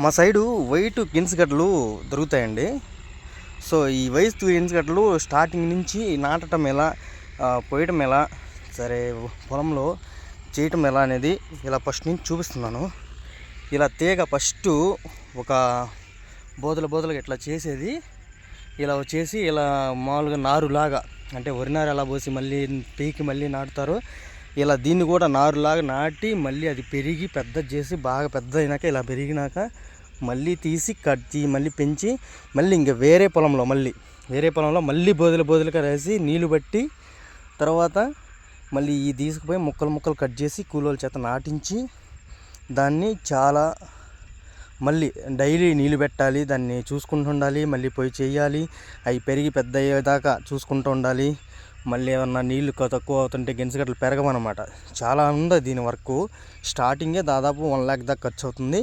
మా side white గిన్స్ గడ్డలు దొరుకుతాయండి. సో ఈ వైట్ గిన్స్ గడ్డలు స్టార్టింగ్ నుంచి నాటటం ఎలా పోయటం ఎలా సరే పొలంలో చేయటం ఎలా అనేది ఇలా ఫస్ట్ నుంచి చూపిస్తున్నాను. ఇలా తీగ ఫస్ట్ ఒక బోదల బోదలుగా ఇట్లా చేసేది. ఇలా వచ్చేసి ఇలా మామూలుగా నారులాగా అంటే వరి నారు ఎలా పోసి మళ్ళీ పీకి మళ్ళీ నాటుతారు ఇలా దీన్ని కూడా నారులాగా నాటి మళ్ళీ అది పెరిగి పెద్ద చేసి బాగా పెద్ద అయినాక ఇలా పెరిగినాక మళ్ళీ తీసి కట్టి మళ్ళీ పెంచి మళ్ళీ ఇంకా వేరే పొలంలో మళ్ళీ వేరే పొలంలో మళ్ళీ బోదలు బోదలుగా వేసి నీళ్ళు పట్టి తర్వాత మళ్ళీ ఈ తీసుకుపోయి ముక్కలు ముక్కలు కట్ చేసి కూలోల చేత నాటించి దాన్ని చాలా మళ్ళీ డైలీ నీళ్ళు పెట్టాలి దాన్ని చూసుకుంటూ ఉండాలి మళ్ళీ పోయి చేయాలి. అవి పెరిగి పెద్ద అయ్యేదాకా చూసుకుంటూ ఉండాలి. మళ్ళీ ఏమన్నా నీళ్ళు తక్కువ అవుతుంటే గెంజగడ్డలు పెరగమన్నమాట చాలా ఉంది దీని వరకు. స్టార్టింగే దాదాపు వన్ ల్యాక్ దాకా ఖర్చు అవుతుంది.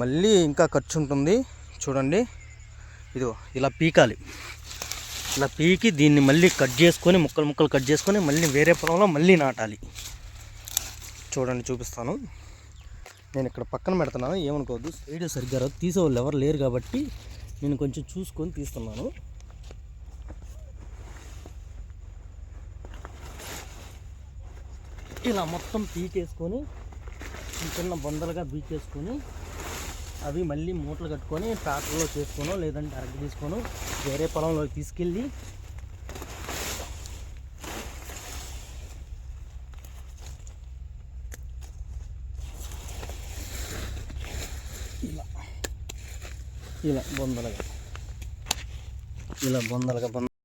మళ్ళీ ఇంకా ఖర్చు ఉంటుంది. చూడండి. ఇది ఇలా పీకాలి. ఇలా పీకి దీన్ని మళ్ళీ కట్ చేసుకొని ముక్కలు ముక్కలు కట్ చేసుకొని మళ్ళీ వేరే పొలంలో మళ్ళీ నాటాలి. చూడండి చూపిస్తాను. నేను ఇక్కడ పక్కన పెడుతున్నాను ఏమనుకోవద్దు. వీడియో సరిగ్గా రాదు. తీసేవాళ్ళు ఎవరు లేరు కాబట్టి నేను కొంచెం చూసుకొని తీస్తున్నాను. ఇలా మొత్తం పీకేసుకొని చిన్న చిన్న బొందలుగా బీకేసుకొని అవి మళ్ళీ మూటలు కట్టుకొని ట్రాక్టర్లో చేసుకోను లేదంటే అరగ తీసుకోను వేరే పొలంలోకి తీసుకెళ్ళి ఇలా బొందలుగా. ఇలా బొందలుగా బొంద